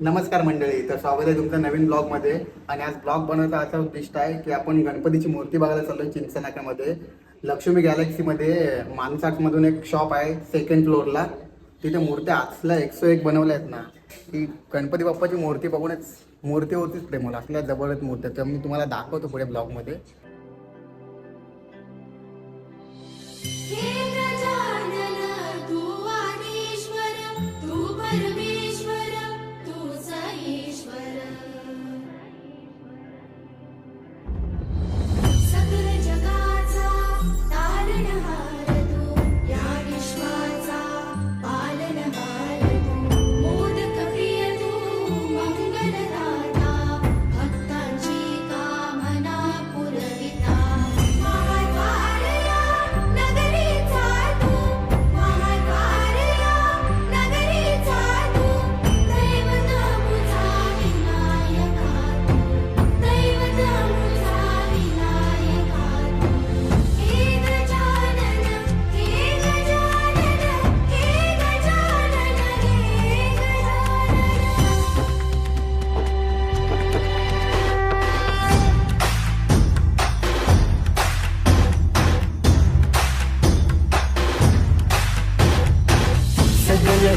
नमस्कार मंडळी तर स्वागत आहे तुमचं नवीन ब्लॉगमध्ये. आणि आज ब्लॉग बनवायचा असा उद्दिष्ट आहे की आपण गणपतीची मूर्ती बघायला चाललोय चिंचनाक्यामध्ये. लक्ष्मी गॅलेक्सीमध्ये मानसाटमधून एक शॉप आहे सेकंड फ्लोअरला तिथे मूर्त्या आजला एकशे एक बनवल्या आहेत ना. की गणपती बाप्पाची मूर्ती बघूनच मूर्ती होतीच प्रेमला. असल्या जबरदस्त मूर्त्या तर मी तुम्हाला दाखवतो पुढे ब्लॉगमध्ये.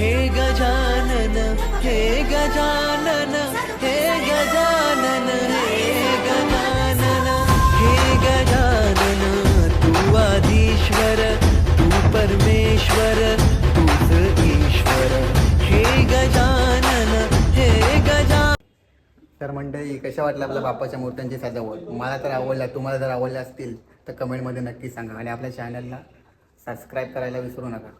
हे गजानन हे गजानन हे गजानन हे गजानन हे गजानन तू आधीश्वर तू परमेश्वर तूच ईश्वर. हे गजानन हे गजान तर मंडळी कशा वाटलं आपल्या बापाच्या मूर्त्यांची सजावट? मला तर आवडला तुम्हाला जर आवडल्या असतील तर कमेंटमध्ये नक्की सांगा. आणि आपल्या चॅनलला सबस्क्राईब करायला विसरू नका.